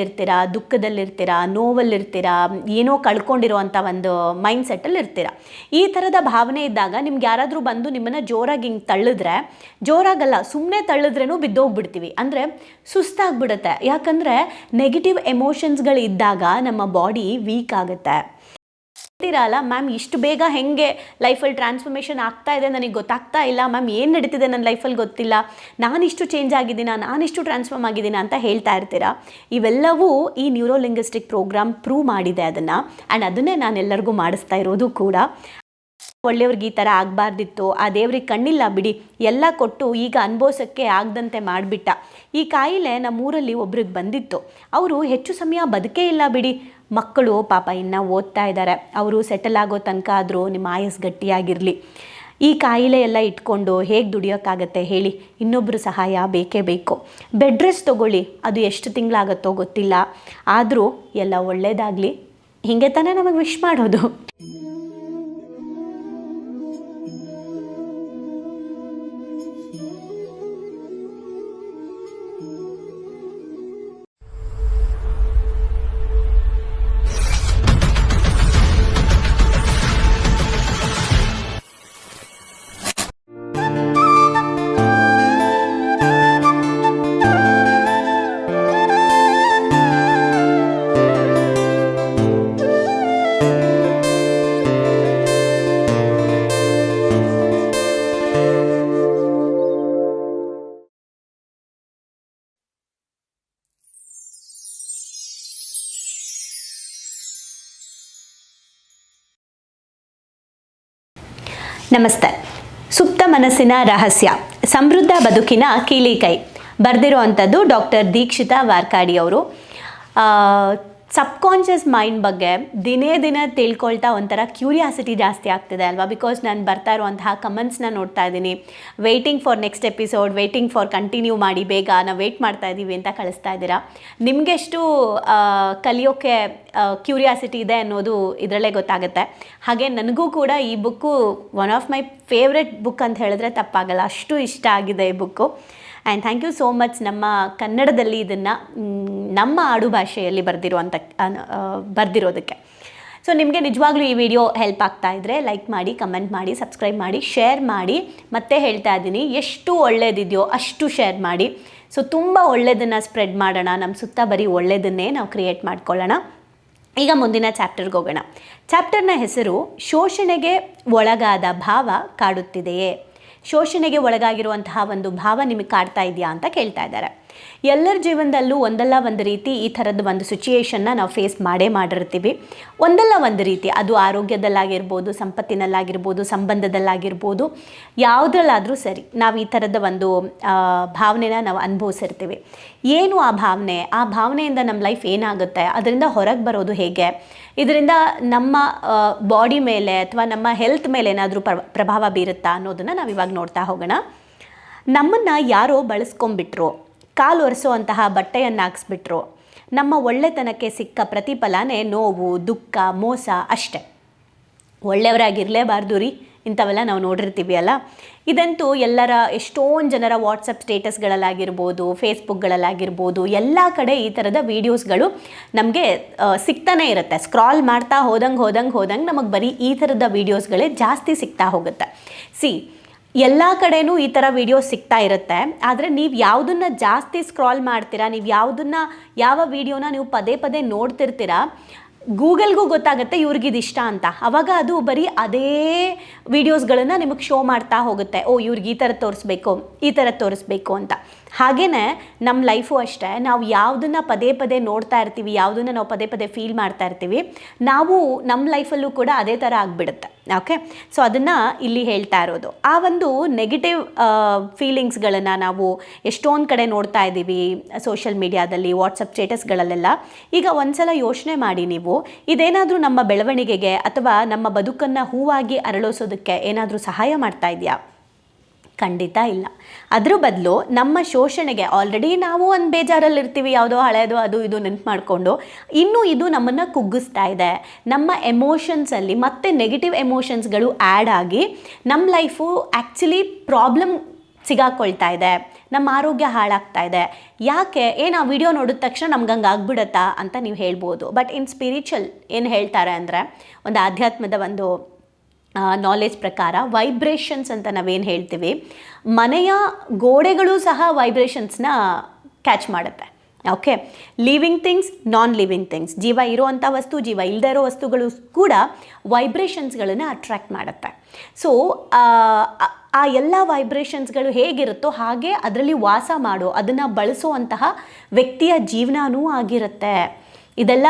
ಇರ್ತೀರಾ, ದುಃಖದಲ್ಲಿರ್ತೀರಾ, ನೋವಲ್ಲಿರ್ತೀರಾ, ಏನೋ ಕಳ್ಕೊಂಡಿರೋವಂಥ ಒಂದು ಮೈಂಡ್ ಸೆಟ್ಟಲ್ಲಿ ಇರ್ತೀರಾ ಈ ಥರದ ಭಾವನೆ ಇದ್ದಾಗ ನಿಮ್ಗೆ ಯಾರಾದರೂ ಬಂದು ನಿಮ್ಮನ್ನು ಜೋರಾಗಿ ಹಿಂಗೆ ತಳ್ಳಿದ್ರೆ, ಜೋರಾಗಲ್ಲ ಸುಮ್ಮನೆ ತಳ್ಳಿದ್ರೇನೂ ಬಿದ್ದೋಗ್ಬಿಡ್ತೀವಿ. ಅಂದರೆ ಸುಸ್ತಾಗ್ಬಿಡುತ್ತೆ. ಯಾಕಂದರೆ ನೆಗೆಟಿವ್ ಎಮೋಷನ್ಸ್ಗಳಿದ್ದಾಗ ನಮ್ಮ ಬಾಡಿ ವೀಕ್ ಆಗುತ್ತೆ. ಹೇಳ್ತೀರಲ್ಲ ಮ್ಯಾಮ್, ಇಷ್ಟು ಬೇಗ ಹೆಂಗೆ ಲೈಫಲ್ಲಿ ಟ್ರಾನ್ಸ್ಫಾರ್ಮೇಷನ್ ಆಗ್ತಾ ಇದೆ ನನಗೆ ಗೊತ್ತಾಗ್ತಾ ಇಲ್ಲ, ಮ್ಯಾಮ್, ಏನು ನಡೀತಿದೆ ನನ್ನ ಲೈಫಲ್ಲಿ ಗೊತ್ತಿಲ್ಲ ನಾನಿಷ್ಟು ಚೇಂಜ್ ಆಗಿದ್ದೀನ ನಾನಿಷ್ಟು ಟ್ರಾನ್ಸ್ಫಾರ್ಮ್ ಆಗಿದ್ದೀನ ಅಂತ ಹೇಳ್ತಾ ಇರ್ತೀರಾ? ಇವೆಲ್ಲವೂ ಈ ನ್ಯೂರೋಲಿಂಗ್ವಿಸ್ಟಿಕ್ ಪ್ರೋಗ್ರಾಮ್ ಪ್ರೂವ್ ಮಾಡಿದೆ ಅದನ್ನು ಆ್ಯಂಡ್ ಅದನ್ನೇ ನಾನು ಎಲ್ಲರಿಗೂ ಮಾಡಿಸ್ತಾ ಇರೋದು ಕೂಡ. ಒಳ್ಳೆಯವ್ರಿಗೆ ಈ ಥರ ಆಗಬಾರ್ದಿತ್ತು, ಆ ದೇವ್ರಿಗೆ ಕಣ್ಣಿಲ್ಲ ಬಿಡಿ, ಎಲ್ಲ ಕೊಟ್ಟು ಈಗ ಅನುಭವಿಸೋಕ್ಕೆ ಆಗದಂತೆ ಮಾಡಿಬಿಟ್ಟ. ಈ ಕಾಯಿಲೆ ನಮ್ಮೂರಲ್ಲಿ ಒಬ್ರಿಗೆ ಬಂದಿತ್ತು, ಅವರು ಹೆಚ್ಚು ಸಮಯ ಬದುಕೇ ಇಲ್ಲ ಬಿಡಿ ಮಕ್ಕಳು ಪಾಪ ಇನ್ನು ಓದ್ತಾ ಇದ್ದಾರೆ ಅವರು ಸೆಟಲ್ ಆಗೋ ತನಕ ಆದರೂ ನಿಮ್ಮ ಆಯಸ್ ಗಟ್ಟಿಯಾಗಿರಲಿ. ಈ ಕಾಯಿಲೆ ಎಲ್ಲ ಇಟ್ಕೊಂಡು ಹೇಗೆ ದುಡಿಯೋಕ್ಕಾಗತ್ತೆ ಹೇಳಿ ಇನ್ನೊಬ್ಬರು ಸಹಾಯ ಬೇಕೇ ಬೇಕು. ಬೆಡ್ ರೆಸ್ಟ್ ತೊಗೊಳ್ಳಿ. ಅದು ಎಷ್ಟು ತಿಂಗಳಾಗತ್ತೋ ಗೊತ್ತಿಲ್ಲ. ಆದರೂ ಎಲ್ಲ ಒಳ್ಳೆಯದಾಗಲಿ ಹೀಗೆ ತಾನೇ ನಮಗೆ ವಿಶ್ ಮಾಡೋದು. ನಮಸ್ತೆ. ಸುಪ್ತ ಮನಸ್ಸಿನ ರಹಸ್ಯ. ಸಮೃದ್ಧ ಬದುಕಿನ ಕೀಲಿಕೈ. ಬರೆದಿರೋ ಅಂಥದ್ದು ಡಾಕ್ಟರ್ ದೀಕ್ಷಿತಾ ವಾರ್ಕಾಡಿ ಅವರು. ಸಬ್ಕಾನ್ಷಿಯಸ್ ಮೈಂಡ್ ಬಗ್ಗೆ ದಿನೇ ದಿನ ತಿಳ್ಕೊಳ್ತಾ ಒಂಥರ ಕ್ಯೂರಿಯಾಸಿಟಿ ಜಾಸ್ತಿ ಆಗ್ತಿದೆ ಅಲ್ವಾ? ಬಿಕಾಸ್ ನಾನು ಬರ್ತಾ ಇರುವಂತಹ ಕಮೆಂಟ್ಸ್ನ ನೋಡ್ತಾ ಇದ್ದೀನಿ. Waiting for next episode waiting for continue ಮಾಡಿ ಬೇಗ ನಾವು ವೆಯ್ಟ್ ಮಾಡ್ತಾ ಇದ್ದೀವಿ ಅಂತ ಕಳಿಸ್ತಾ ಇದ್ದೀರಾ? ನಿಮಗೆಷ್ಟು ಕಲಿಯೋಕ್ಕೆ ಕ್ಯೂರಿಯಾಸಿಟಿ ಇದೆ ಅನ್ನೋದು ಇದರಲ್ಲೇ ಗೊತ್ತಾಗುತ್ತೆ. ಹಾಗೆ ನನಗೂ ಕೂಡ ಈ book one of my favourite book ಅಂತ ಹೇಳಿದ್ರೆ ತಪ್ಪಾಗಲ್ಲ. ಅಷ್ಟು ಇಷ್ಟ ಆಗಿದೆ ಈ book and thank you so much ನಮ್ಮ ಕನ್ನಡದಲ್ಲಿ ಇದನ್ನು ನಮ್ಮ ಆಡು ಭಾಷೆಯಲ್ಲಿ ಬರೆದಿರುವಂಥ ಬರೆದಿರೋದಕ್ಕೆ. ಸೊ ನಿಮಗೆ ನಿಜವಾಗ್ಲೂ ಈ ವಿಡಿಯೋ ಹೆಲ್ಪ್ ಆಗ್ತಾ ಇದ್ದರೆ ಲೈಕ್ ಮಾಡಿ ಕಮೆಂಟ್ ಮಾಡಿ ಸಬ್ಸ್ಕ್ರೈಬ್ ಮಾಡಿ ಶೇರ್ ಮಾಡಿ. ಮತ್ತೆ ಹೇಳ್ತಾ ಇದ್ದೀನಿ, ಎಷ್ಟು ಒಳ್ಳೇದಿದೆಯೋ ಅಷ್ಟು ಶೇರ್ ಮಾಡಿ. ಸೊ ತುಂಬ ಒಳ್ಳೆಯದನ್ನು ಸ್ಪ್ರೆಡ್ ಮಾಡೋಣ. ನಮ್ಮ ಸುತ್ತ ಬರೀ ಒಳ್ಳೆಯದನ್ನೇ ನಾವು ಕ್ರಿಯೇಟ್ ಮಾಡ್ಕೊಳ್ಳೋಣ. ಈಗ ಮುಂದಿನ ಚಾಪ್ಟರ್ಗೆ ಹೋಗೋಣ. ಚಾಪ್ಟರ್ನ ಹೆಸರು, ಶೋಷಣೆಗೆ ಒಳಗಾದ ಭಾವ ಕಾಡುತ್ತಿದೆಯೇ? ಶೋಷಣೆಗೆ ಒಳಗಾಗಿರುವಂತಹ ಒಂದು ಭಾವ ನಿಮಗೆ ಕಾಡ್ತಾ ಇದೆಯಾ ಅಂತ ಕೇಳ್ತಾ ಇದ್ದಾರೆ. ಎಲ್ಲರ ಜೀವನದಲ್ಲೂ ಒಂದಲ್ಲ ಒಂದು ರೀತಿ ಈ ಥರದ ಒಂದು ಸಿಚುಯೇಷನ್ನ ನಾವು ಫೇಸ್ ಮಾಡೇ ಮಾಡಿರ್ತೀವಿ. ಒಂದಲ್ಲ ಒಂದು ರೀತಿ, ಅದು ಆರೋಗ್ಯದಲ್ಲಾಗಿರ್ಬೋದು, ಸಂಪತ್ತಿನಲ್ಲಾಗಿರ್ಬೋದು, ಸಂಬಂಧದಲ್ಲಾಗಿರ್ಬೋದು, ಯಾವುದ್ರಲ್ಲಾದರೂ ಸರಿ ನಾವು ಈ ಥರದ ಒಂದು ಭಾವನೆನ ನಾವು ಅನುಭವಿಸಿರ್ತೀವಿ. ಏನು ಆ ಭಾವನೆ? ಆ ಭಾವನೆಯಿಂದ ನಮ್ಮ ಲೈಫ್ ಏನಾಗುತ್ತೆ? ಅದರಿಂದ ಹೊರಗೆ ಬರೋದು ಹೇಗೆ? ಇದರಿಂದ ನಮ್ಮ ಬಾಡಿ ಮೇಲೆ ಅಥವಾ ನಮ್ಮ ಹೆಲ್ತ್ ಮೇಲೆ ಏನಾದರೂ ಪ್ರಭಾವ ಬೀರುತ್ತಾ ಅನ್ನೋದನ್ನು ನಾವು ಇವಾಗ ನೋಡ್ತಾ ಹೋಗೋಣ. ನಮ್ಮನ್ನು ಯಾರೋ ಬಳಸ್ಕೊಂಡ್ಬಿಟ್ರು. ಕಾಲು ಒರೆಸುವಂತಹ ಬಟ್ಟೆಯನ್ನು ಹಾಕ್ಸ್ಬಿಟ್ರು ನಮ್ಮ ಒಳ್ಳೆತನಕ್ಕೆ ಸಿಕ್ಕ ಪ್ರತಿಫಲನೇ ನೋವು, ದುಃಖ, ಮೋಸ ಅಷ್ಟೆ. ಒಳ್ಳೆಯವರಾಗಿರಲೇಬಾರ್ದು ರೀ. ಇಂಥವೆಲ್ಲ ನಾವು ನೋಡಿರ್ತೀವಿ ಅಲ್ಲ. ಇದಂತೂ ಎಲ್ಲರ ಎಷ್ಟೊಂದು ಜನರ ವಾಟ್ಸಪ್ ಸ್ಟೇಟಸ್ಗಳಲ್ಲಾಗಿರ್ಬೋದು ಫೇಸ್ಬುಕ್ಗಳಲ್ಲಾಗಿರ್ಬೋದು ಎಲ್ಲ ಕಡೆ ಈ ಥರದ ವೀಡಿಯೋಸ್ಗಳು ನಮಗೆ ಸಿಗ್ತಾನೆ ಇರುತ್ತೆ. ಸ್ಕ್ರಾಲ್ ಮಾಡ್ತಾ ಹೋದಂಗೆ ಹೋದಂಗೆ ಹೋದಂಗೆ ನಮಗೆ ಬರೀ ಈ ಥರದ ವೀಡಿಯೋಸ್ಗಳೇ ಜಾಸ್ತಿ ಸಿಗ್ತಾ ಹೋಗುತ್ತೆ. ಸಿ ಎಲ್ಲ ಕಡೆನೂ ಈ ಥರ ವಿಡಿಯೋ ಸಿಗ್ತಾ ಇರುತ್ತೆ. ಆದರೆ ನೀವು ಯಾವುದನ್ನು ಜಾಸ್ತಿ ಸ್ಕ್ರಾಲ್ ಮಾಡ್ತೀರಾ, ನೀವು ಯಾವುದನ್ನು, ಯಾವ ವಿಡಿಯೋನ ನೀವು ಪದೇ ಪದೇ ನೋಡ್ತಿರ್ತೀರಾ, ಗೂಗಲ್ಗೂ ಗೊತ್ತಾಗುತ್ತೆ ಇವ್ರಿಗಿದು ಇಷ್ಟ ಅಂತ. ಅವಾಗ ಅದು ಬರೀ ಅದೇ ವೀಡಿಯೋಸ್ಗಳನ್ನು ನಿಮಗೆ ಶೋ ಮಾಡ್ತಾ ಹೋಗುತ್ತೆ. ಓ, ಇವ್ರಿಗೆ ಈ ಥರ ತೋರಿಸ್ಬೇಕು, ಈ ಥರ ತೋರಿಸ್ಬೇಕು ಅಂತ. ಹಾಗೆಯೇ ನಮ್ಮ ಲೈಫು ಅಷ್ಟೇ, ನಾವು ಯಾವುದನ್ನು ಪದೇ ಪದೇ ನೋಡ್ತಾ ಇರ್ತೀವಿ, ಯಾವುದನ್ನು ನಾವು ಪದೇ ಪದೇ ಫೀಲ್ ಮಾಡ್ತಾ ಇರ್ತೀವಿ, ನಾವು ನಮ್ಮ ಲೈಫಲ್ಲೂ ಕೂಡ ಅದೇ ಥರ ಆಗಿಬಿಡುತ್ತೆ. ಓಕೆ ಸೊ ಅದನ್ನು ಇಲ್ಲಿ ಹೇಳ್ತಾ ಇರೋದು. ಆ ಒಂದು ನೆಗೆಟಿವ್ ಫೀಲಿಂಗ್ಸ್ಗಳನ್ನು ನಾವು ಎಷ್ಟೊಂದು ಕಡೆ ನೋಡ್ತಾ ಇದ್ದೀವಿ ಸೋಷಿಯಲ್ ಮೀಡಿಯಾದಲ್ಲಿ ವಾಟ್ಸಪ್ ಸ್ಟೇಟಸ್ಗಳಲ್ಲೆಲ್ಲ ಈಗ ಒಂದ್ಸಲ ಯೋಚನೆ ಮಾಡಿ ನೀವು, ಇದೇನಾದರೂ ನಮ್ಮ ಬೆಳವಣಿಗೆಗೆ ಅಥವಾ ನಮ್ಮ ಬದುಕನ್ನು ಹೂವಾಗಿ ಅರಳಿಸೋದಕ್ಕೆ ಏನಾದರೂ ಸಹಾಯ ಮಾಡ್ತಾ ಇದೆಯಾ? ಖಂಡಿತ ಇಲ್ಲ. ಅದ್ರ ಬದಲು ನಮ್ಮ ಶೋಷಣೆಗೆ ಆಲ್ರೆಡಿ ನಾವು ಒಂದು ಬೇಜಾರಲ್ಲಿರ್ತೀವಿ, ಯಾವುದೋ ಹಳೆಯದು ಅದು, ಇದು ನೆನ್ಪು ಮಾಡಿಕೊಂಡು ಇನ್ನೂ ಇದು ನಮ್ಮನ್ನು ಕುಗ್ಗಿಸ್ತಾ ಇದೆ. ನಮ್ಮ ಎಮೋಷನ್ಸಲ್ಲಿ ಮತ್ತೆ ನೆಗೆಟಿವ್ ಎಮೋಷನ್ಸ್ಗಳು ಆ್ಯಡ್ ಆಗಿ ನಮ್ಮ ಲೈಫು ಆ್ಯಕ್ಚುಲಿ ಪ್ರಾಬ್ಲಮ್ ಸಿಗಾಕೊಳ್ತಾ ಇದೆ. ನಮ್ಮ ಆರೋಗ್ಯ ಹಾಳಾಗ್ತಾ ಇದೆ. ಯಾಕೆ? ಏನು ಆ ವಿಡಿಯೋ ನೋಡಿದ ತಕ್ಷಣ ನಮ್ಗೆ ಹಂಗೆ ಆಗ್ಬಿಡತ್ತಾ ಅಂತ ನೀವು ಹೇಳ್ಬೋದು. ಬಟ್ ಇನ್ ಸ್ಪಿರಿಚುವಲ್ ಏನು ಹೇಳ್ತಾರೆ ಅಂದರೆ, ಒಂದು ಆಧ್ಯಾತ್ಮದ ಒಂದು ನಾಲೆಜ್ ಪ್ರಕಾರ ವೈಬ್ರೇಷನ್ಸ್ ಅಂತ ನಾವೇನು ಹೇಳ್ತೀವಿ, ಮನೆಯ ಗೋಡೆಗಳು ಸಹ ವೈಬ್ರೇಷನ್ಸ್ನ ಕ್ಯಾಚ್ ಮಾಡುತ್ತೆ. Okay living things non living things ಜೀವ ಇರುವಂಥ ವಸ್ತು, ಜೀವ ಇಲ್ಲದೇ ಇರೋ ವಸ್ತುಗಳು ಕೂಡ ವೈಬ್ರೇಷನ್ಸ್ಗಳನ್ನು ಅಟ್ರ್ಯಾಕ್ಟ್ ಮಾಡುತ್ತೆ. ಸೊ ಆ ಎಲ್ಲ ವೈಬ್ರೇಷನ್ಸ್ಗಳು ಹೇಗಿರುತ್ತೋ ಹಾಗೆ ಅದರಲ್ಲಿ ವಾಸ ಮಾಡೋ, ಅದನ್ನು ಬಳಸುವಂತಹ ವ್ಯಕ್ತಿಯ ಜೀವನವೂ ಆಗಿರುತ್ತೆ. ಇದೆಲ್ಲ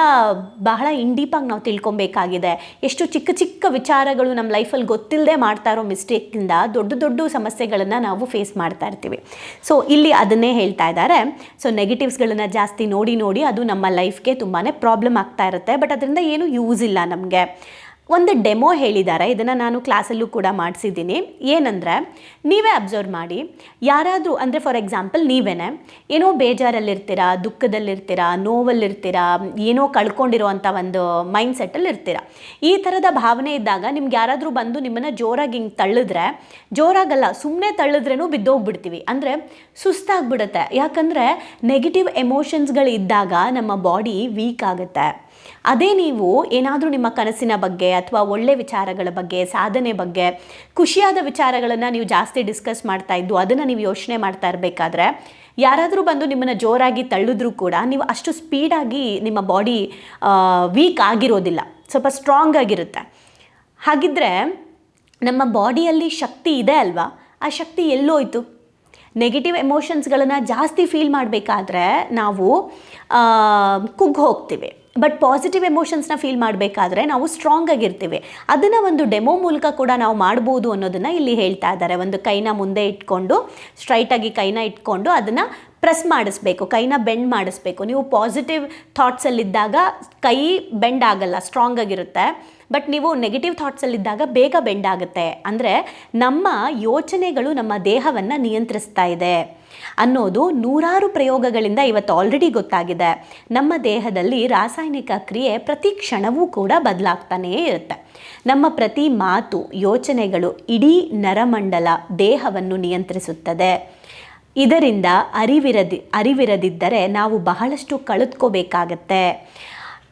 ಬಹಳ ಇಂಡೀಪಾಗಿ ನಾವು ತಿಳ್ಕೊಬೇಕಾಗಿದೆ. ಎಷ್ಟು ಚಿಕ್ಕ ಚಿಕ್ಕ ವಿಚಾರಗಳು ನಮ್ಮ ಲೈಫಲ್ಲಿ ಗೊತ್ತಿಲ್ಲದೆ ಮಾಡ್ತಾ ಇರೋ ಮಿಸ್ಟೇಕಿಂದ ದೊಡ್ಡ ದೊಡ್ಡ ಸಮಸ್ಯೆಗಳನ್ನು ನಾವು ಫೇಸ್ ಮಾಡ್ತಾ ಇರ್ತೀವಿ. ಸೊ ಇಲ್ಲಿ ಅದನ್ನೇ ಹೇಳ್ತಾ ಇದ್ದಾರೆ. ಸೊ ನೆಗೆಟಿವ್ಸ್ಗಳನ್ನು ಜಾಸ್ತಿ ನೋಡಿ ನೋಡಿ ಅದು ನಮ್ಮ ಲೈಫ್ಗೆ ತುಂಬಾ ಪ್ರಾಬ್ಲಮ್ ಆಗ್ತಾ ಇರುತ್ತೆ. ಬಟ್ ಅದರಿಂದ ಏನು ಯೂಸ್ ಇಲ್ಲ ನಮಗೆ. ಒಂದು ಡೆಮೋ ಹೇಳಿದ್ದಾರೆ. ಇದನ್ನು ನಾನು ಕ್ಲಾಸಲ್ಲೂ ಕೂಡ ಮಾಡಿಸಿದ್ದೀನಿ. ಏನಂದರೆ, ನೀವೇ ಅಬ್ಸರ್ವ್ ಮಾಡಿ. ಯಾರಾದರೂ, ಅಂದರೆ ಫಾರ್ ಎಕ್ಸಾಂಪಲ್ ನೀವೇ ಏನೋ ಬೇಜಾರಲ್ಲಿರ್ತೀರಾ, ದುಃಖದಲ್ಲಿರ್ತೀರಾ, ನೋವಲ್ಲಿರ್ತೀರಾ, ಏನೋ ಕಳ್ಕೊಂಡಿರೋವಂಥ ಒಂದು ಮೈಂಡ್ ಸೆಟ್ಟಲ್ಲಿ ಇರ್ತೀರಾ ಈ ಥರದ ಭಾವನೆ ಇದ್ದಾಗ ನಿಮ್ಗೆ ಯಾರಾದರೂ ಬಂದು ನಿಮ್ಮನ್ನು ಜೋರಾಗಿ ಹಿಂಗೆ ತಳ್ಳಿದ್ರೆ, ಜೋರಾಗಲ್ಲ ಸುಮ್ಮನೆ ತಳ್ಳಿದ್ರೇನೂ ಬಿದ್ದೋಗ್ಬಿಡ್ತೀವಿ. ಅಂದರೆ ಸುಸ್ತಾಗ್ಬಿಡುತ್ತೆ. ಯಾಕಂದರೆ ನೆಗೆಟಿವ್ ಎಮೋಷನ್ಸ್ಗಳಿದ್ದಾಗ ನಮ್ಮ ಬಾಡಿ ವೀಕ್ ಆಗುತ್ತೆ. ಅದೇ ನೀವು ಏನಾದರೂ ನಿಮ್ಮ ಕನಸಿನ ಬಗ್ಗೆ ಅಥವಾ ಒಳ್ಳೆ ವಿಚಾರಗಳ ಬಗ್ಗೆ, ಸಾಧನೆ ಬಗ್ಗೆ, ಖುಷಿಯಾದ ವಿಚಾರಗಳನ್ನು ನೀವು ಜಾಸ್ತಿ ಡಿಸ್ಕಸ್ ಮಾಡ್ತಾ ಇದ್ದು ಅದನ್ನು ನೀವು ಯೋಚನೆ ಮಾಡ್ತಾ ಇರಬೇಕಾದ್ರೆ, ಯಾರಾದರೂ ಬಂದು ನಿಮ್ಮನ್ನು ಜೋರಾಗಿ ತಳ್ಳಿದ್ರೂ ಕೂಡ ನೀವು ಅಷ್ಟು ಸ್ಪೀಡಾಗಿ ನಿಮ್ಮ ಬಾಡಿ ವೀಕ್ ಆಗಿರೋದಿಲ್ಲ. ಸ್ವಲ್ಪ ಸ್ಟ್ರಾಂಗ್ ಆಗಿರುತ್ತೆ. ಹಾಗಿದ್ದರೆ ನಮ್ಮ ಬಾಡಿಯಲ್ಲಿ ಶಕ್ತಿ ಇದೆ ಅಲ್ವಾ? ಆ ಶಕ್ತಿ ಎಲ್ಲೋಯ್ತು. ನೆಗೆಟಿವ್ ಎಮೋಷನ್ಸ್ಗಳನ್ನು ಜಾಸ್ತಿ ಫೀಲ್ ಮಾಡಬೇಕಾದ್ರೆ ನಾವು ಕುಗ್ಗಿ ಹೋಗ್ತೀವಿ. ಬಟ್ ಪಾಸಿಟಿವ್ ಎಮೋಷನ್ಸ್ನ ಫೀಲ್ ಮಾಡಬೇಕಾದ್ರೆ ನಾವು ಸ್ಟ್ರಾಂಗ್ ಆಗಿರ್ತೀವಿ. ಅದನ್ನು ಒಂದು ಡೆಮೋ ಮೂಲಕ ಕೂಡ ನಾವು ಮಾಡ್ಬೋದು ಅನ್ನೋದನ್ನು ಇಲ್ಲಿ ಹೇಳ್ತಾ ಇದ್ದಾರೆ. ಒಂದು ಕೈನ ಮುಂದೆ ಇಟ್ಕೊಂಡು ಸ್ಟ್ರೈಟಾಗಿ ಕೈನ ಇಟ್ಕೊಂಡು ಅದನ್ನು ಪ್ರೆಸ್ ಮಾಡಿಸ್ಬೇಕು, ಕೈನ ಬೆಂಡ್ ಮಾಡಿಸ್ಬೇಕು. ನೀವು ಪಾಸಿಟಿವ್ ಥಾಟ್ಸಲ್ಲಿದ್ದಾಗ ಕೈ ಬೆಂಡ್ ಆಗಲ್ಲ ಸ್ಟ್ರಾಂಗ್ ಆಗಿರುತ್ತೆ. ಬಟ್ ನೀವು ನೆಗೆಟಿವ್ ಥಾಟ್ಸಲ್ಲಿದ್ದಾಗ ಬೇಗ ಬೆಂಡ್ ಆಗುತ್ತೆ. ಅಂದರೆ ನಮ್ಮ ಯೋಚನೆಗಳು ನಮ್ಮ ದೇಹವನ್ನು ನಿಯಂತ್ರಿಸ್ತಾ ಇದೆ ಅನ್ನೋದು ನೂರಾರು ಪ್ರಯೋಗಗಳಿಂದ ಇವತ್ತು ಆಲ್ರೆಡಿ ಗೊತ್ತಾಗಿದೆ. ನಮ್ಮ ದೇಹದಲ್ಲಿ ರಾಸಾಯನಿಕ ಕ್ರಿಯೆ ಪ್ರತಿ ಕ್ಷಣವೂ ಕೂಡ ಬದಲಾಗ್ತಾನೇ ಇರುತ್ತೆ. ನಮ್ಮ ಪ್ರತಿ ಮಾತು, ಯೋಚನೆಗಳು ಇಡೀ ನರಮಂಡಲ ದೇಹವನ್ನು ನಿಯಂತ್ರಿಸುತ್ತದೆ. ಇದರಿಂದ ಅರಿವಿರದಿ, ಅರಿವಿರದಿದ್ದರೆ ನಾವು ಬಹಳಷ್ಟು ಕಳೆದುಕೋಬೇಕಾಗತ್ತೆ.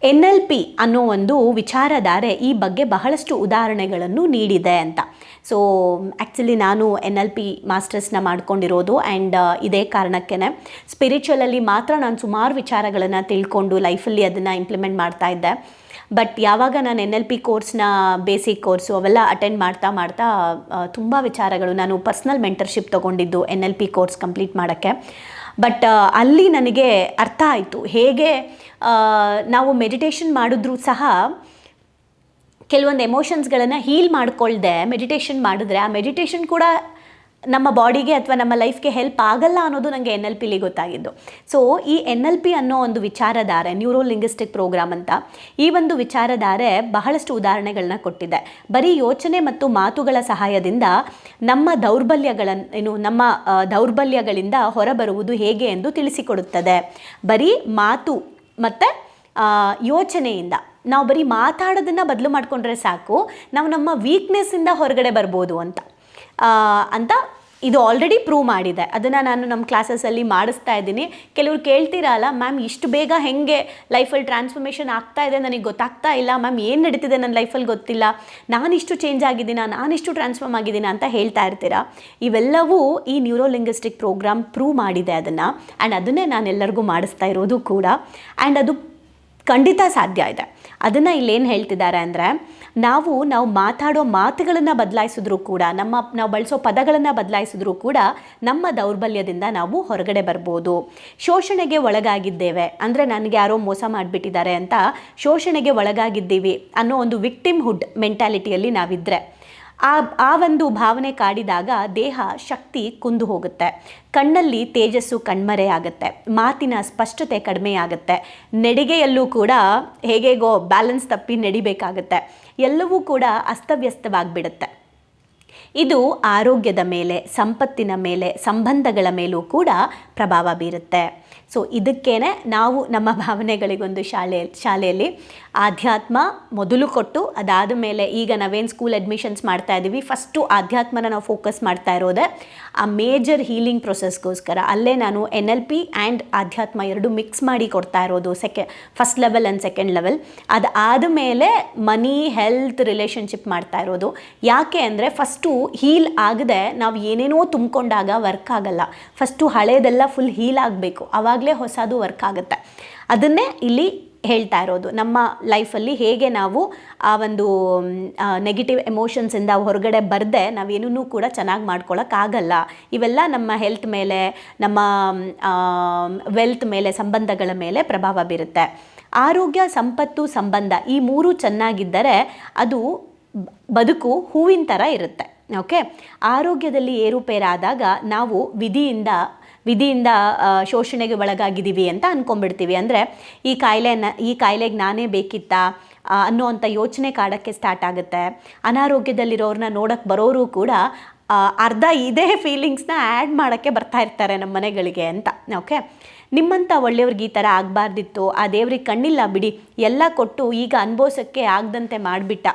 ಎನ್ ಎಲ್ ಪಿ ಅನ್ನೋ ಒಂದು ವಿಚಾರಧಾರೆ ಈ ಬಗ್ಗೆ ಬಹಳಷ್ಟು ಉದಾಹರಣೆಗಳನ್ನು ನೀಡಿದೆ ಅಂತ. ಸೊ ಆ್ಯಕ್ಚುಲಿ ನಾನು ಎನ್ ಎಲ್ ಪಿ ಮಾಸ್ಟರ್ಸ್ನ ಮಾಡ್ಕೊಂಡಿರೋದು ಆ್ಯಂಡ್ ಇದೇ ಕಾರಣಕ್ಕೇ ಸ್ಪಿರಿಚುವಲಲ್ಲಿ ಮಾತ್ರ ನಾನು ಸುಮಾರು ವಿಚಾರಗಳನ್ನು ತಿಳ್ಕೊಂಡು ಲೈಫಲ್ಲಿ ಅದನ್ನು ಇಂಪ್ಲಿಮೆಂಟ್ ಮಾಡ್ತಾ ಇದ್ದೆ. ಬಟ್ ಯಾವಾಗ ನಾನು ಎನ್ ಎಲ್ ಪಿ ಕೋರ್ಸ್ನ ಬೇಸಿಕ್ ಕೋರ್ಸು ಅವೆಲ್ಲ ಅಟೆಂಡ್ ಮಾಡ್ತಾ ಮಾಡ್ತಾ ತುಂಬ ವಿಚಾರಗಳು ನಾನು ಪರ್ಸ್ನಲ್ ಮೆಂಟರ್ಶಿಪ್ ತೊಗೊಂಡಿದ್ದು N L P course complete ಮಾಡೋಕ್ಕೆ. ಬಟ್ ಅಲ್ಲಿ ನನಗೆ ಅರ್ಥ ಆಯಿತು. ಹೇಗೆ ನಾವು ಮೆಡಿಟೇಷನ್ ಮಾಡಿದ್ರೂ ಸಹ ಕೆಲವೊಂದು ಎಮೋಷನ್ಸ್ಗಳನ್ನು ಹೀಲ್ ಮಾಡಿಕೊಳ್ಳ್ದೆ ಮೆಡಿಟೇಷನ್ ಮಾಡಿದ್ರೆ ಆ ಮೆಡಿಟೇಷನ್ ಕೂಡ ನಮ್ಮ ಬಾಡಿಗೆ ಅಥವಾ ನಮ್ಮ ಲೈಫ್ಗೆ ಹೆಲ್ಪ್ ಆಗಲ್ಲ ಅನ್ನೋದು ನನಗೆ ಎನ್ ಎಲ್ ಪಿಲಿ ಗೊತ್ತಾಗಿದ್ದು. ಸೊ ಈ ಎನ್ ಎಲ್ ಪಿ ಅನ್ನೋ ಒಂದು ವಿಚಾರಧಾರೆ ನ್ಯೂರೋ ಲಿಂಗ್ವಿಸ್ಟಿಕ್ ಪ್ರೋಗ್ರಾಮ್ ಅಂತ, ಈ ಒಂದು ವಿಚಾರಧಾರೆ ಬಹಳಷ್ಟು ಉದಾಹರಣೆಗಳನ್ನ ಕೊಟ್ಟಿದೆ. ಬರೀ ಯೋಚನೆ ಮತ್ತು ಮಾತುಗಳ ಸಹಾಯದಿಂದ ನಮ್ಮ ದೌರ್ಬಲ್ಯಗಳನ್ನು ಏನು, ನಮ್ಮ ದೌರ್ಬಲ್ಯಗಳಿಂದ ಹೊರಬರುವುದು ಹೇಗೆ ಎಂದು ತಿಳಿಸಿಕೊಡುತ್ತದೆ. ಬರೀ ಮಾತು ಮತ್ತು ಯೋಚನೆಯಿಂದ. ನಾವು ಬರೀ ಮಾತಾಡೋದನ್ನು ಬದಲು ಮಾಡಿಕೊಂಡ್ರೆ ಸಾಕು, ನಾವು ನಮ್ಮ ವೀಕ್ನೆಸ್ಸಿಂದ ಹೊರಗಡೆ ಬರ್ಬೋದು ಅಂತ. ಅಂತ ಇದು ಆಲ್ರೆಡಿ ಪ್ರೂವ್ ಮಾಡಿದೆ. ಅದನ್ನು ನಾನು ನಮ್ಮ ಕ್ಲಾಸಸಲ್ಲಿ ಮಾಡಿಸ್ತಾ ಇದ್ದೀನಿ. ಕೆಲವರು ಕೇಳ್ತೀರಲ್ಲ ಮ್ಯಾಮ್, ಇಷ್ಟು ಬೇಗ ಹೇಗೆ ಲೈಫಲ್ಲಿ ಟ್ರಾನ್ಸ್ಫರ್ಮೇಷನ್ ಆಗ್ತಾ ಇದೆ ನನಗೆ ಗೊತ್ತಾಗ್ತಾ ಇಲ್ಲ. ಮ್ಯಾಮ್, ಏನು ನಡೀತಿದೆ ನನ್ನ ಲೈಫಲ್ಲಿ ಗೊತ್ತಿಲ್ಲ. ನಾನಿಷ್ಟು ಚೇಂಜ್ ಆಗಿದ್ದೀನ? ನಾನಿಷ್ಟು ಟ್ರಾನ್ಸ್ಫಾರ್ಮ್ ಆಗಿದ್ದೀನ? ಅಂತ ಹೇಳ್ತಾ ಇರ್ತೀರಾ? ಇವೆಲ್ಲವೂ ಈ ನ್ಯೂರೋಲಿಂಗ್ವಿಸ್ಟಿಕ್ ಪ್ರೋಗ್ರಾಮ್ ಪ್ರೂವ್ ಮಾಡಿದೆ ಅದನ್ನು. ಆ್ಯಂಡ್ ಅದನ್ನೇ ನಾನು ಎಲ್ಲರಿಗೂ ಮಾಡಿಸ್ತಾ ಇರೋದು ಕೂಡ. ಆ್ಯಂಡ್ ಅದು ಖಂಡಿತ ಸಾಧ್ಯ ಇದೆ. ಅದನ್ನು ಇಲ್ಲೇನು ಹೇಳ್ತಿದ್ದಾರೆ ಅಂದರೆ, ನಾವು ನಾವು ಮಾತಾಡೋ ಮಾತುಗಳನ್ನು ಬದಲಾಯಿಸಿದ್ರೂ ಕೂಡ, ನಮ್ಮ, ನಾವು ಬಳಸೋ ಪದಗಳನ್ನು ಬದಲಾಯಿಸಿದ್ರೂ ಕೂಡ, ನಮ್ಮ ದೌರ್ಬಲ್ಯದಿಂದ ನಾವು ಹೊರಗಡೆ ಬರ್ಬೋದು. ಶೋಷಣೆಗೆ ಒಳಗಾಗಿದ್ದೇವೆ. ಅಂದರೆ ನನಗೆ ಯಾರೋ ಮೋಸ ಮಾಡಿಬಿಟ್ಟಿದ್ದಾರೆ ಅಂತ ಶೋಷಣೆಗೆ ಒಳಗಾಗಿದ್ದೀವಿ ಅನ್ನೋ ಒಂದು ವಿಕ್ಟಿಮ್ ಹುಡ್ ಮೆಂಟ್ಯಾಲಿಟಿಯಲ್ಲಿ ನಾವಿದ್ದರೆ ಆ ಆ ಒಂದು ಭಾವನೆ ಕಾಡಿದಾಗ ದೇಹ ಶಕ್ತಿ ಕುಂದು ಹೋಗುತ್ತೆ. ಕಣ್ಣಲ್ಲಿ ತೇಜಸ್ಸು ಕಣ್ಮರೆ ಆಗುತ್ತೆ. ಮಾತಿನ ಸ್ಪಷ್ಟತೆ ಕಡಿಮೆ ಆಗುತ್ತೆ. ನಡಿಗೆಯಲ್ಲೂ ಕೂಡ ಹೇಗೇಗೋ ಬ್ಯಾಲೆನ್ಸ್ ತಪ್ಪಿ ನಡಿಬೇಕಾಗುತ್ತೆ. ಎಲ್ಲವೂ ಕೂಡ ಅಸ್ತವ್ಯಸ್ತವಾಗಿಬಿಡುತ್ತೆ. ಇದು ಆರೋಗ್ಯದ ಮೇಲೆ, ಸಂಪತ್ತಿನ ಮೇಲೆ, ಸಂಬಂಧಗಳ ಮೇಲೂ ಕೂಡ ಪ್ರಭಾವ ಬೀರುತ್ತೆ. ಸೊ ಇದಕ್ಕೇನೆ ನಾವು ನಮ್ಮ ಭಾವನೆಗಳಿಗೊಂದು ಶಾಲೆ, ಶಾಲೆಯಲ್ಲಿ ಆಧ್ಯಾತ್ಮ ಮೊದಲು ಕೊಟ್ಟು, ಅದಾದ ಮೇಲೆ ಈಗ ನಾವೇನು ಸ್ಕೂಲ್ ಅಡ್ಮಿಷನ್ಸ್ ಮಾಡ್ತಾ ಇದ್ದೀವಿ ಫಸ್ಟು ಆಧ್ಯಾತ್ಮನ ನಾವು ಫೋಕಸ್ ಮಾಡ್ತಾ ಇರೋದೆ ಆ ಮೇಜರ್ ಹೀಲಿಂಗ್ ಪ್ರೊಸೆಸ್ಗೋಸ್ಕರ ಅಲ್ಲೇ ನಾನು ಎನ್ ಎಲ್ ಪಿ ಆ್ಯಂಡ್ ಆಧ್ಯಾತ್ಮ ಎರಡು ಮಿಕ್ಸ್ ಮಾಡಿ ಕೊಡ್ತಾ ಇರೋದು ಸೆಕೆ first level and second level ಅದು ಆದಮೇಲೆ ಮನಿ ಹೆಲ್ತ್ ರಿಲೇಷನ್ಶಿಪ್ ಮಾಡ್ತಾ ಇರೋದು. ಯಾಕೆ ಅಂದರೆ ಫಸ್ಟು ಹೀಲ್ ಆಗದೆ ನಾವು ಏನೇನೋ ತುಂಬಿಕೊಂಡಾಗ ವರ್ಕ್ ಆಗಲ್ಲ. ಫಸ್ಟು ಹಳೇದೆಲ್ಲ ಫುಲ್ ಹೀಲ್ ಆಗಬೇಕು. ಆವಾಗಲೇ ಹೊಸದು ವರ್ಕ್ ಆಗುತ್ತೆ. ಅದನ್ನೇ ಇಲ್ಲಿ ಹೇಳ್ತಾ ಇರೋದು. ನಮ್ಮ ಲೈಫಲ್ಲಿ ಹೇಗೆ ನಾವು ಆ ಒಂದು ನೆಗೆಟಿವ್ ಎಮೋಷನ್ಸಿಂದ ಹೊರಗಡೆ ಬರದೆ ನಾವೇನೂ ಕೂಡ ಚೆನ್ನಾಗಿ ಮಾಡ್ಕೊಳ್ಳೋಕ್ಕಾಗಲ್ಲ ಇವೆಲ್ಲ ನಮ್ಮ ಹೆಲ್ತ್ ಮೇಲೆ, ನಮ್ಮ ವೆಲ್ತ್ ಮೇಲೆ, ಸಂಬಂಧಗಳ ಮೇಲೆ ಪ್ರಭಾವ ಬೀರುತ್ತೆ. ಆರೋಗ್ಯ, ಸಂಪತ್ತು, ಸಂಬಂಧ ಈ ಮೂರು ಚೆನ್ನಾಗಿದ್ದರೆ ಅದು ಬದುಕು ಹೂವಿನ ಥರ ಇರುತ್ತೆ. ಓಕೆ? ಆರೋಗ್ಯದಲ್ಲಿ ಏರುಪೇರಾದಾಗ ನಾವು ವಿಧಿಯಿಂದ ವಿಧಿಯಿಂದ ಶೋಷಣೆಗೆ ಒಳಗಾಗಿದ್ದೀವಿ ಅಂತ ಅಂದ್ಕೊಂಡ್ಬಿಡ್ತೀವಿ ಅಂದರೆ ಈ ಕಾಯಿಲೆನ ಈ ಕಾಯಿಲೆಗೆ ನಾನೇ ಬೇಕಿತ್ತಾ ಅನ್ನೋ ಅನ್ನೋವಂಥ ಯೋಚನೆ ಕಾಡೋಕ್ಕೆ ಸ್ಟಾರ್ಟ್ ಆಗುತ್ತೆ. ಅನಾರೋಗ್ಯದಲ್ಲಿರೋರನ್ನ ನೋಡೋಕ್ಕೆ ಬರೋರು ಕೂಡ ಅರ್ಧ ಇದೇ ಫೀಲಿಂಗ್ಸ್ನ ಆ್ಯಡ್ ಮಾಡೋಕ್ಕೆ ಬರ್ತಾ ಇರ್ತಾರೆ ನಮ್ಮ ಮನೆಗಳಿಗೆ ಅಂತ. ಓಕೆ ನಿಮ್ಮಂಥ ಒಳ್ಳೆಯವ್ರಿಗೆ ಈ ಥರ ಆಗಬಾರ್ದಿತ್ತು, ಆ ದೇವ್ರಿಗೆ ಕಣ್ಣಿಲ್ಲ ಬಿಡಿ, ಎಲ್ಲ ಕೊಟ್ಟು ಈಗ ಅನುಭವಿಸೋಕ್ಕೆ ಆಗದಂತೆ ಮಾಡಿಬಿಟ್ಟ.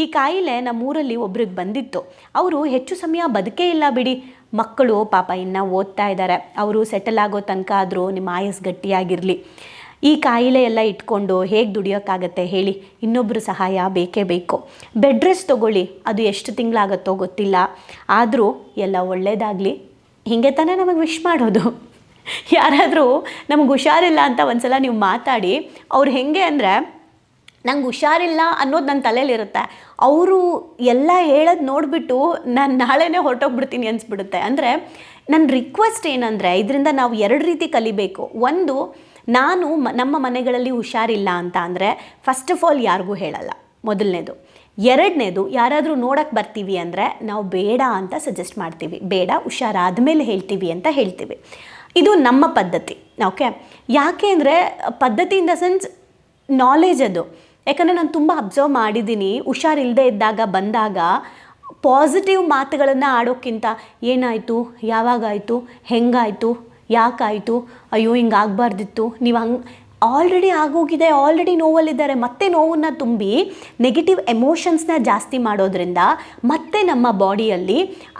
ಈ ಕಾಯಿಲೆ ನಮ್ಮೂರಲ್ಲಿ ಒಬ್ರಿಗೆ ಬಂದಿತ್ತು. ಅವರು ಹೆಚ್ಚು ಸಮಯ ಬದುಕೇ ಇಲ್ಲ ಬಿಡಿ ಮಕ್ಕಳು ಪಾಪ ಇನ್ನು ಓದ್ತಾ ಇದ್ದಾರೆ ಅವರು ಸೆಟಲ್ ಆಗೋ ತನಕ ಆದರೂ ನಿಮ್ಮ ಆಯಸ್ ಗಟ್ಟಿಯಾಗಿರಲಿ. ಈ ಕಾಯಿಲೆ ಎಲ್ಲ ಇಟ್ಕೊಂಡು ಹೇಗೆ ದುಡಿಯೋಕ್ಕಾಗತ್ತೆ ಹೇಳಿ ಇನ್ನೊಬ್ಬರು ಸಹಾಯ ಬೇಕೇ ಬೇಕು. ಬೆಡ್ ರೆಸ್ಟ್ ತೊಗೊಳ್ಳಿ. ಅದು ಎಷ್ಟು ತಿಂಗಳಾಗತ್ತೋ ಗೊತ್ತಿಲ್ಲ. ಆದರೂ ಎಲ್ಲ ಒಳ್ಳೆಯದಾಗಲಿ ಹೀಗೆ ತಾನೇ ನಮಗೆ ವಿಶ್ ಮಾಡೋದು. ಯಾರಾದರೂ ನಮ್ಗೆ ಹುಷಾರಿಲ್ಲ ಅಂತ ಒಂದು ಸಲ ನೀವು ಮಾತಾಡಿ. ಅವ್ರು ಹೇಗೆ ಅಂದರೆ ನಂಗೆ ಹುಷಾರಿಲ್ಲ ಅನ್ನೋದು ನನ್ನ ತಲೆಯಲ್ಲಿರುತ್ತೆ. ಅವರು ಎಲ್ಲ ಹೇಳೋದು ನೋಡಿಬಿಟ್ಟು ನಾನು ನಾಳೆನೇ ಹೊರಟೋಗ್ಬಿಡ್ತೀನಿ ಅನ್ಸ್ಬಿಡುತ್ತೆ. ಅಂದರೆ ನನ್ನ ರಿಕ್ವೆಸ್ಟ್ ಏನಂದರೆ ಇದರಿಂದ ನಾವು ಎರಡು ರೀತಿ ಕಲಿಬೇಕು. ಒಂದು, ನಾನು ನಮ್ಮ ಮನೆಗಳಲ್ಲಿ ಹುಷಾರಿಲ್ಲ ಅಂತ ಅಂದರೆ ಫಸ್ಟ್ ಆಫ್ ಆಲ್ ಯಾರಿಗೂ ಹೇಳಲ್ಲ. ಮೊದಲನೇದು. ಎರಡನೇದು, ಯಾರಾದರೂ ನೋಡಕ್ಕೆ ಬರ್ತೀವಿ ಅಂದರೆ ನಾವು ಬೇಡ ಅಂತ ಸಜೆಸ್ಟ್ ಮಾಡ್ತೀವಿ. ಬೇಡ ಹುಷಾರಾದ ಮೇಲೆ ಹೇಳ್ತೀವಿ ಅಂತ ಹೇಳ್ತೀವಿ. ಇದು ನಮ್ಮ ಪದ್ಧತಿ ಓಕೆ ಯಾಕೆ ಅಂದರೆ ಪದ್ಧತಿ ಇನ್ ದ ಸೆನ್ಸ್ ನಾಲೆಜ್ ಅದು. ಯಾಕಂದರೆ ನಾನು ತುಂಬ ಅಬ್ಸರ್ವ್ ಮಾಡಿದ್ದೀನಿ ಹುಷಾರಿಲ್ಲದೆ ಇದ್ದಾಗ ಬಂದಾಗ ಪಾಸಿಟಿವ್ ಮಾತುಗಳನ್ನು ಆಡೋಕ್ಕಿಂತ ಏನಾಯಿತು? ಯಾವಾಗಾಯಿತು? ಹೆಂಗಾಯಿತು? ಯಾಕಾಯಿತು? ಅಯ್ಯೋ ಹಿಂಗೆ ಆಗಬಾರ್ದಿತ್ತು ನೀವು ಹಂಗೆ ಆಲ್ರೆಡಿ ಆಗೋಗಿದೆ ಆಲ್ರೆಡಿ ನೋವಲ್ಲಿದ್ದಾರೆ. ಮತ್ತೆ ನೋವನ್ನು ತುಂಬಿ ನೆಗೆಟಿವ್ ಎಮೋಷನ್ಸ್ನ ಜಾಸ್ತಿ ಮಾಡೋದ್ರಿಂದ ಮತ್ತೆ ನಮ್ಮ ಬಾಡಿಯಲ್ಲಿ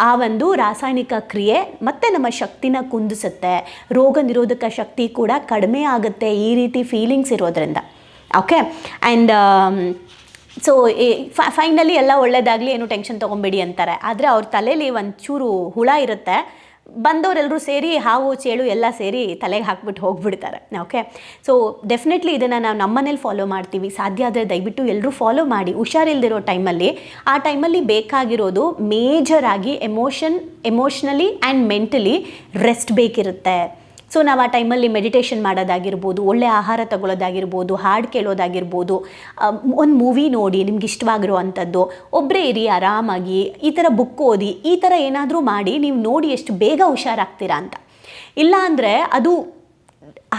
ಆ ಒಂದು ರಾಸಾಯನಿಕ ಕ್ರಿಯೆ ಮತ್ತೆ ನಮ್ಮ ಶಕ್ತಿನ ಕುಂದಿಸುತ್ತೆ. ರೋಗ ನಿರೋಧಕ ಶಕ್ತಿ ಕೂಡ ಕಡಿಮೆ ಆಗುತ್ತೆ ಈ ರೀತಿ ಫೀಲಿಂಗ್ಸ್ ಇರೋದ್ರಿಂದ. ಓಕೆ ಆ್ಯಂಡ್ ಸೊ ಫೈನಲಿ ಎಲ್ಲ ಒಳ್ಳೇದಾಗಲಿ ಏನು ಟೆನ್ಷನ್ ತೊಗೊಬೇಡಿ ಅಂತಾರೆ. ಆದರೆ ಅವ್ರ ತಲೆಯಲ್ಲಿ ಒಂಚೂರು ಹುಳ ಇರುತ್ತೆ. ಬಂದವರೆಲ್ಲರೂ ಸೇರಿ ಹಾವು, ಚೇಳು ಎಲ್ಲ ಸೇರಿ ತಲೆಗೆ ಹಾಕ್ಬಿಟ್ಟು ಹೋಗ್ಬಿಡ್ತಾರೆ. ಓಕೆ ಸೊ ಡೆಫಿನೆಟ್ಲಿ ಇದನ್ನು ನಾವು ನಮ್ಮನೇಲಿ ಫಾಲೋ ಮಾಡ್ತೀವಿ. ಸಾಧ್ಯ ಆದರೆ ದಯವಿಟ್ಟು ಎಲ್ಲರೂ ಫಾಲೋ ಮಾಡಿ. ಹುಷಾರಿಲ್ದಿರೋ ಟೈಮಲ್ಲಿ ಆ ಟೈಮಲ್ಲಿ ಬೇಕಾಗಿರೋದು ಮೇಜರ್ ಆಗಿ emotion emotionally and mentally rest ಬೇಕಿರುತ್ತೆ. So ನಾವು ಆ ಟೈಮಲ್ಲಿ ಮೆಡಿಟೇಷನ್ ಮಾಡೋದಾಗಿರ್ಬೋದು, ಒಳ್ಳೆ ಆಹಾರ ತಗೊಳ್ಳೋದಾಗಿರ್ಬೋದು, ಹಾಡು ಕೇಳೋದಾಗಿರ್ಬೋದು ಒಂದು ಮೂವಿ ನೋಡಿ ನಿಮ್ಗೆ ಇಷ್ಟವಾಗಿರೋ ಅಂಥದ್ದು ಒಬ್ಬರೇ ಇರಿ, ಆರಾಮಾಗಿ, ಈ ಥರ ಬುಕ್ ಓದಿ, ಈ ಥರ ಏನಾದರೂ ಮಾಡಿ ನೀವು ನೋಡಿ ಎಷ್ಟು ಬೇಗ ಹುಷಾರಾಗ್ತೀರಾ ಅಂತ. ಇಲ್ಲ ಅಂದರೆ ಅದು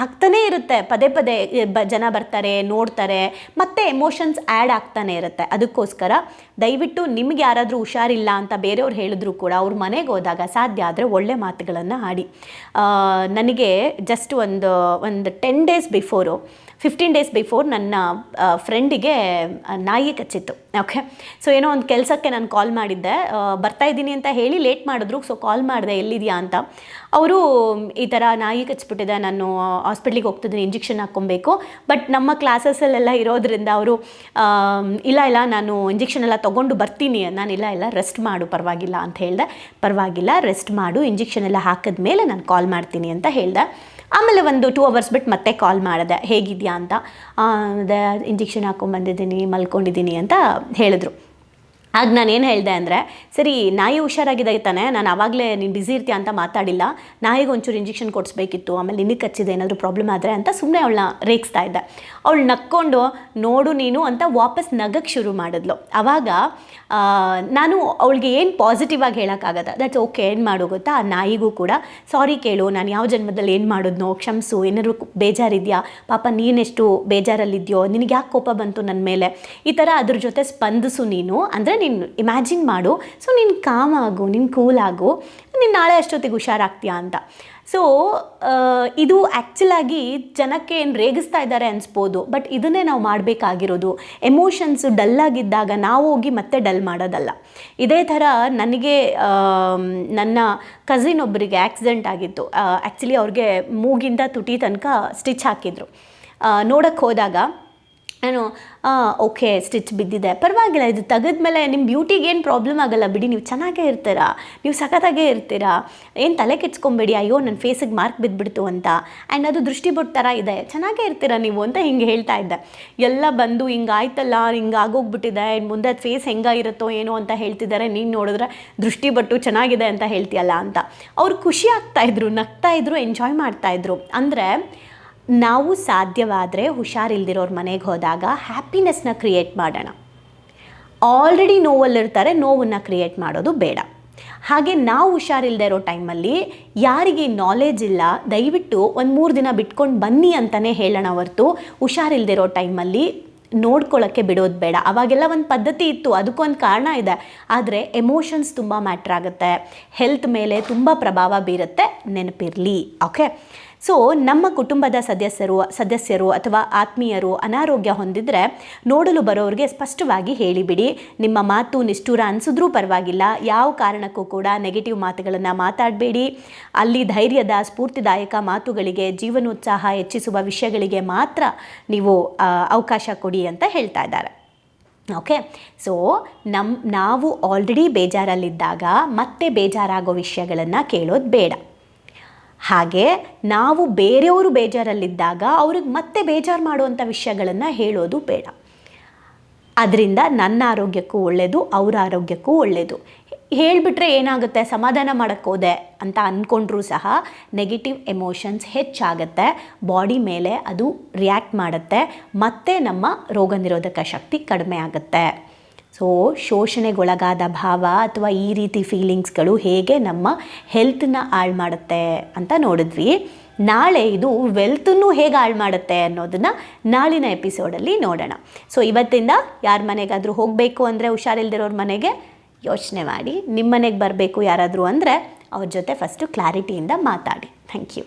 ಆಗ್ತಾನೇ ಇರುತ್ತೆ. ಪದೇ ಪದೇ ಜನ ಬರ್ತಾರೆ, ನೋಡ್ತಾರೆ, ಮತ್ತೆ ಎಮೋಷನ್ಸ್ ಆ್ಯಡ್ ಆಗ್ತಾನೆ ಇರುತ್ತೆ. ಅದಕ್ಕೋಸ್ಕರ ದಯವಿಟ್ಟು ನಿಮ್ಗೆ ಯಾರಾದರೂ ಹುಷಾರಿಲ್ಲ ಅಂತ ಬೇರೆಯವ್ರು ಹೇಳಿದ್ರು ಕೂಡ ಅವ್ರ ಮನೆಗೆ ಹೋದಾಗ ಸಾಧ್ಯ ಆದರೆ ಒಳ್ಳೆ ಮಾತುಗಳನ್ನು ಆಡಿ. ನನಗೆ ಜಸ್ಟ್ ಒಂದು ಒಂದು ten days before fifteen days before ನನ್ನ ಫ್ರೆಂಡಿಗೆ ನಾಯಿ ಕಚ್ಚಿತ್ತು ಓಕೆ ಸೊ ಏನೋ ಒಂದು ಕೆಲಸಕ್ಕೆ ನಾನು ಕಾಲ್ ಮಾಡಿದ್ದೆ. ಬರ್ತಾ ಇದ್ದೀನಿ ಅಂತ ಹೇಳಿ ಲೇಟ್ ಮಾಡಿದ್ರು ಸೊ ಕಾಲ್ ಮಾಡಿದೆ, ಎಲ್ಲಿದೆಯಾ ಅಂತ. ಅವರು, ಈ ಥರ ನಾಯಿ ಕಚ್ಚಿಬಿಟ್ಟಿದೆ, ನಾನು ಹಾಸ್ಪಿಟ್ಲಿಗೆ ಹೋಗ್ತಿದ್ದೀನಿ ಇಂಜೆಕ್ಷನ್ ಹಾಕ್ಕೊಬೇಕು. ಬಟ್ ನಮ್ಮ ಕ್ಲಾಸಸ್ಸಲ್ಲೆಲ್ಲ ಇರೋದ್ರಿಂದ ಅವರು ಇಲ್ಲ ಇಲ್ಲ, ನಾನು ಇಂಜೆಕ್ಷನ್ ಎಲ್ಲ ತೊಗೊಂಡು ಬರ್ತೀನಿ. ನಾನಿಲ್ಲ, ಇಲ್ಲ ರೆಸ್ಟ್ ಮಾಡು, ಪರವಾಗಿಲ್ಲ ಅಂತ ಹೇಳಿದೆ. ಪರವಾಗಿಲ್ಲ ರೆಸ್ಟ್ ಮಾಡು ಇಂಜೆಕ್ಷನ್ ಎಲ್ಲ ಹಾಕಿದ್ಮೇಲೆ ನಾನು ಕಾಲ್ ಮಾಡ್ತೀನಿ ಅಂತ ಹೇಳಿದೆ. ಆಮೇಲೆ ಒಂದು ಟೂ ಅವರ್ಸ್ ಬಿಟ್ಟು ಮತ್ತೆ ಕಾಲ್ ಮಾಡಿದೆ. ಹೇಗಿದೆಯಾ ಅಂತ? ಇಂಜೆಕ್ಷನ್ ಹಾಕೊಂಡ್ಬಂದಿದ್ದೀನಿ ಮಲ್ಕೊಂಡಿದ್ದೀನಿ ಅಂತ ಹೇಳಿದ್ರು. ಆಗ ನಾನು ಏನು ಹೇಳಿದೆ ಅಂದರೆ, ಸರಿ, ನಾಯಿ ಹುಷಾರಾಗಿದೆ ತಾನೆ, ನಾನು ಆವಾಗಲೇ ನೀನು ಬ್ಯುಸಿ ಇರ್ತೀಯ ಅಂತ ಮಾತಾಡಿಲ್ಲ, ನಾಯಿಗೆ ಒಂಚೂರು ಇಂಜೆಕ್ಷನ್ ಕೊಡಿಸ್ಬೇಕಿತ್ತು, ಆಮೇಲೆ ನಿನಗೆ ಕಚ್ಚಿದೆ, ಏನಾದರೂ ಪ್ರಾಬ್ಲಮ್ ಆದರೆ ಅಂತ ಸುಮ್ಮನೆ ಅವಳನ್ನ ರೇಗಿಸ್ತಾ ಇದ್ದೆ. ಅವಳು ನಕ್ಕೊಂಡು, ನೋಡು ನೀನು ಅಂತ ವಾಪಸ್ ನಗಕ್ಕೆ ಶುರು ಮಾಡಿದ್ಲು. ಆವಾಗ ನಾನು ಅವಳಿಗೆ ಏನು ಪಾಸಿಟಿವ್ ಆಗಿ ಹೇಳೋಕ್ಕಾಗತ್ತ ದಟ್ಸ್ ಓಕೆ ಏನು ಮಾಡು ಗೊತ್ತಾ? ಆ ನಾಯಿಗೂ ಕೂಡ ಸಾರಿ ಕೇಳು, ನಾನು ಯಾವ ಜನ್ಮದಲ್ಲಿ ಏನು ಮಾಡಿದ್ನೋ, ಕ್ಷಮಿಸು, ಏನಾದ್ರು ಬೇಜಾರಿದೆಯಾ? ಪಾಪ ನೀನೆಷ್ಟು ಬೇಜಾರಲ್ಲಿದೆಯೋ? ನಿನಗೆ ಯಾಕೆ ಕೋಪ ಬಂತು ನನ್ನ ಮೇಲೆ? ಈ ಥರ ಅದ್ರ ಜೊತೆ ಸ್ಪಂದಿಸು ನೀನು. ಅಂದರೆ ನೀನು ಇಮ್ಯಾಜಿನ್ ಮಾಡು. ಸೊ ನೀನು ಕಾಮ್ ಆಗು, ನೀನು ಕೂಲ್ ಆಗು. ನೀನು ನಾಳೆ ಅಷ್ಟೊತ್ತಿಗೆ ಹುಷಾರಾಗ್ತೀಯಾ ಅಂತ. ಸೊ ಇದು ಆ್ಯಕ್ಚುಲಾಗಿ ಜನಕ್ಕೆ ಏನು ರೇಗಿಸ್ತಾ ಇದ್ದಾರೆ ಅನಿಸ್ಬೋದು ಬಟ್ ಇದನ್ನೇ ನಾವು ಮಾಡಬೇಕಾಗಿರೋದು. ಎಮೋಷನ್ಸು ಡಲ್ಲಾಗಿದ್ದಾಗ ನಾವು ಹೋಗಿ ಮತ್ತೆ ಡಲ್ ಮಾಡೋದಲ್ಲ. ಇದೇ ಥರ ನನಗೆ ನನ್ನ ಕಸಿನ್ ಒಬ್ಬರಿಗೆ ಆಕ್ಸಿಡೆಂಟ್ ಆಗಿತ್ತು. ಆ್ಯಕ್ಚುಲಿ ಅವ್ರಿಗೆ ಮೂಗಿಂದ ತುಟಿ ತನಕ ಸ್ಟಿಚ್ ಹಾಕಿದ್ರು. ನೋಡೋಕ್ಕೆ ಹೋದಾಗ ನಾನು ಓಕೆ, ಸ್ಟಿಚ್ ಬಿದ್ದಿದೆ, ಪರವಾಗಿಲ್ಲ, ಇದು ತೆಗೆದ್ಮೇಲೆ ನಿಮ್ಮ ಬ್ಯೂಟಿಗೆ ಏನು ಪ್ರಾಬ್ಲಮ್ ಆಗಲ್ಲ ಬಿಡಿ, ನೀವು ಚೆನ್ನಾಗೇ ಇರ್ತೀರಾ, ನೀವು ಸಖತ್ತಾಗೇ ಇರ್ತೀರಾ, ಏನು ತಲೆ ಕೆಚ್ಕೊಂಬೇಡಿ ಅಯ್ಯೋ ನನ್ನ ಫೇಸಿಗೆ ಮಾರ್ಕ್ ಬಿದ್ದುಬಿಡ್ತು ಅಂತ ಆ್ಯಂಡ್ ಅದು ದೃಷ್ಟಿ ದೃಷ್ಟಿಬೊಟ್ಟು ಥರ ಇದೆ, ಚೆನ್ನಾಗೇ ಇರ್ತೀರಾ ನೀವು? ಅಂತ ಹಿಂಗೆ ಹೇಳ್ತಾ ಇದ್ದೆ. ಎಲ್ಲ ಬಂದು, ಹಿಂಗಾಯ್ತಲ್ಲ, ಹಿಂಗೆ ಆಗೋಗ್ಬಿಟ್ಟಿದೆ ಮುಂದೆ ಅದು ಫೇಸ್ ಹೆಂಗಾಗಿರುತ್ತೋ ಏನೋ ಅಂತ ಹೇಳ್ತಿದ್ದಾರೆ ನೀನು ನೋಡಿದ್ರೆ ದೃಷ್ಟಿ ಬಟ್ಟು ಚೆನ್ನಾಗಿದೆ ಅಂತ ಹೇಳ್ತೀಯಲ್ಲ ಅಂತ. ಅವ್ರು ಖುಷಿ ಆಗ್ತಾಯಿದ್ರು ನಗ್ತಾಯಿದ್ರು ಎಂಜಾಯ್ ಮಾಡ್ತಾಯಿದ್ರು ಅಂದರೆ ನಾವು ಸಾಧ್ಯವಾದರೆ ಹುಷಾರಿಲ್ದಿರೋರ ಮನೆಗೆ ಹೋದಾಗ ಹ್ಯಾಪಿನೆಸ್ನ ಕ್ರಿಯೇಟ್ ಮಾಡೋಣ. ಆಲ್ರೆಡಿ ನೋವಲ್ಲಿರ್ತಾರೆ, ನೋವನ್ನು ಕ್ರಿಯೇಟ್ ಮಾಡೋದು ಬೇಡ. ಹಾಗೆ ನಾವು ಹುಷಾರಿಲ್ಲದೆ ಇರೋ ಟೈಮಲ್ಲಿ ಯಾರಿಗೆ ನಾಲೆಜ್ ಇಲ್ಲ, ದಯವಿಟ್ಟು ಒಂದು ಮೂರು ದಿನ ಬಿಟ್ಕೊಂಡು ಬನ್ನಿ ಅಂತಲೇ ಹೇಳೋಣ ಹೊರ್ತು ಹುಷಾರಿಲ್ದಿರೋ ಟೈಮಲ್ಲಿ ನೋಡ್ಕೊಳ್ಳೋಕ್ಕೆ ಬಿಡೋದು ಬೇಡ. ಅವಾಗೆಲ್ಲ ಒಂದು ಪದ್ಧತಿ ಇತ್ತು ಅದಕ್ಕೊಂದು ಕಾರಣ ಇದೆ. ಆದರೆ ಎಮೋಷನ್ಸ್ ತುಂಬ ಮ್ಯಾಟ್ರ್ ಆಗುತ್ತೆ. ಹೆಲ್ತ್ ಮೇಲೆ ತುಂಬ ಪ್ರಭಾವ ಬೀರುತ್ತೆ. ನೆನಪಿರಲಿ ಓಕೆ ಸೊ ನಮ್ಮ ಕುಟುಂಬದ ಸದಸ್ಯರು ಸದಸ್ಯರು ಅಥವಾ ಆತ್ಮೀಯರು ಅನಾರೋಗ್ಯ ಹೊಂದಿದ್ರೆ ನೋಡಲು ಬರೋರಿಗೆ ಸ್ಪಷ್ಟವಾಗಿ ಹೇಳಿಬಿಡಿ. ನಿಮ್ಮ ಮಾತು ನಿಷ್ಠುರ ಅನಿಸಿದ್ರೂ ಪರವಾಗಿಲ್ಲ. ಯಾವ ಕಾರಣಕ್ಕೂ ಕೂಡ ನೆಗೆಟಿವ್ ಮಾತುಗಳನ್ನು ಮಾತಾಡಬೇಡಿ. ಅಲ್ಲಿ ಧೈರ್ಯದ, ಸ್ಫೂರ್ತಿದಾಯಕ ಮಾತುಗಳಿಗೆ, ಜೀವನೋತ್ಸಾಹ ಹೆಚ್ಚಿಸುವ ವಿಷಯಗಳಿಗೆ ಮಾತ್ರ ನೀವು ಅವಕಾಶ ಕೊಡಿ ಅಂತ ಹೇಳ್ತಾ ಇದ್ದಾರೆ. ಓಕೆ ಸೊ ನಮ್ಮ ನಾವು ಆಲ್ರೆಡಿ ಬೇಜಾರಲ್ಲಿದ್ದಾಗ ಮತ್ತೆ ಬೇಜಾರಾಗೋ ವಿಷಯಗಳನ್ನು ಕೇಳೋದು ಬೇಡ. ಹಾಗೆ ನಾವು ಬೇರೆಯವರು ಬೇಜಾರಲ್ಲಿದ್ದಾಗ ಅವ್ರಿಗೆ ಮತ್ತೆ ಬೇಜಾರು ಮಾಡುವಂಥ ವಿಷಯಗಳನ್ನು ಹೇಳೋದು ಬೇಡ. ಅದರಿಂದ ನನ್ನ ಆರೋಗ್ಯಕ್ಕೂ ಒಳ್ಳೆಯದು ಅವರ ಆರೋಗ್ಯಕ್ಕೂ ಒಳ್ಳೆಯದು ಹೇಳಿಬಿಟ್ರೆ ಏನಾಗುತ್ತೆ? ಸಮಾಧಾನ ಮಾಡೋಕ್ಕೋದೆ ಅಂತ ಅಂದ್ಕೊಂಡ್ರೂ ಸಹ ನೆಗೆಟಿವ್ ಎಮೋಷನ್ಸ್ ಹೆಚ್ಚಾಗುತ್ತೆ. ಬಾಡಿ ಮೇಲೆ ಅದು ರಿಯಾಕ್ಟ್ ಮಾಡುತ್ತೆ. ಮತ್ತೆ ನಮ್ಮ ರೋಗ ನಿರೋಧಕ ಶಕ್ತಿ ಕಡಿಮೆ ಆಗುತ್ತೆ. ಸೊ ಶೋಷಣೆಗೊಳಗಾದ ಭಾವ ಅಥವಾ ಈ ರೀತಿ ಫೀಲಿಂಗ್ಸ್ಗಳು ಹೇಗೆ ನಮ್ಮ ಹೆಲ್ತನ್ನ ಹಾಳು ಮಾಡುತ್ತೆ ಅಂತ ನೋಡಿದ್ವಿ. ನಾಳೆ ಇದು ವೆಲ್ತನ್ನು ಹೇಗೆ ಹಾಳು ಮಾಡುತ್ತೆ ಅನ್ನೋದನ್ನು ನಾಳಿನ ಎಪಿಸೋಡಲ್ಲಿ ನೋಡೋಣ. ಸೊ ಇವತ್ತಿಂದ ಯಾರ ಮನೆಗಾದರೂ ಹೋಗಬೇಕು ಅಂದರೆ ಹುಷಾರಿಲ್ದಿರೋರ ಮನೆಗೆ ಯೋಚನೆ ಮಾಡಿ. ನಿಮ್ಮ ಮನೆಗೆ ಬರಬೇಕು ಯಾರಾದರೂ ಅಂದರೆ ಅವ್ರ ಜೊತೆ ಫಸ್ಟು ಕ್ಲಾರಿಟಿಯಿಂದ ಮಾತಾಡಿ. Thank you